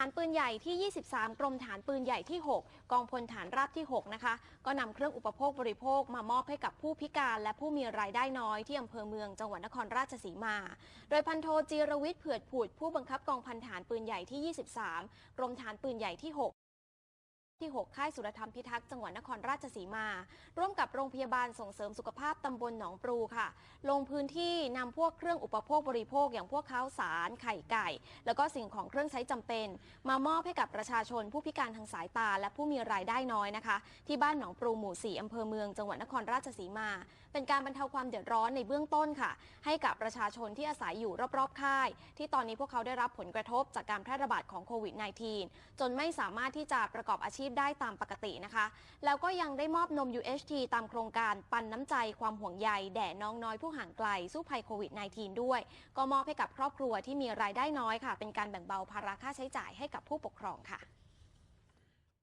ฐานปืนใหญ่ที่ 23 กรมฐานปืนใหญ่ที่ 6 กองพลฐานราบที่ 6 นะคะ ก็นำเครื่องอุปโภคบริโภคมามอบให้กับผู้พิการและผู้มีรายได้น้อยที่อำเภอเมืองจังหวัดนครราชสีมา โดยพันโทจีรวิทย์เผือดผุดผู้บังคับกองพันฐานปืนใหญ่ที่ 23 กรมฐานปืนใหญ่ที่ 6 ที่ 6 ค่ายสุรธรรมพิทักษ์จังหวัดนครราชสีมา ร่วมกับโรงพยาบาลส่งเสริมสุขภาพตำบลหนองปรูค่ะ ลงพื้นที่นำพวกเครื่องอุปโภคบริโภคอย่างพวกข้าวสาร ไข่ไก่ แล้วก็สิ่งของเครื่องใช้จำเป็น มามอบให้กับประชาชนผู้พิการทางสายตา และผู้มีรายได้น้อยนะคะ ที่บ้านหนองปรูหมู่ 4อำเภอเมืองจังหวัดนครราชสีมา เป็นการบรรเทาความเดือดร้อนในเบื้องต้นค่ะ ให้กับประชาชนที่อาศัยอยู่รอบๆค่าย ที่ตอนนี้พวกเขาได้รับผลกระทบจากการแพร่ระบาดของโควิด -19 จนไม่สามารถที่จะประกอบอาชีพพได้ตามปกตินะคะ แล้วก็ยังได้มอบนม UHT ตามโครงการปันน้ำใจความห่วงใยแด่น้องน้อยผู้ห่างไกล สู้ภัยโควิด -19 ด้วย ก็มอบให้กับครอบครัวที่มีรายได้น้อยค่ะ เป็นการแบ่งเบาภาระค่าใช้จ่ายให้กับผู้ปกครองค่ะ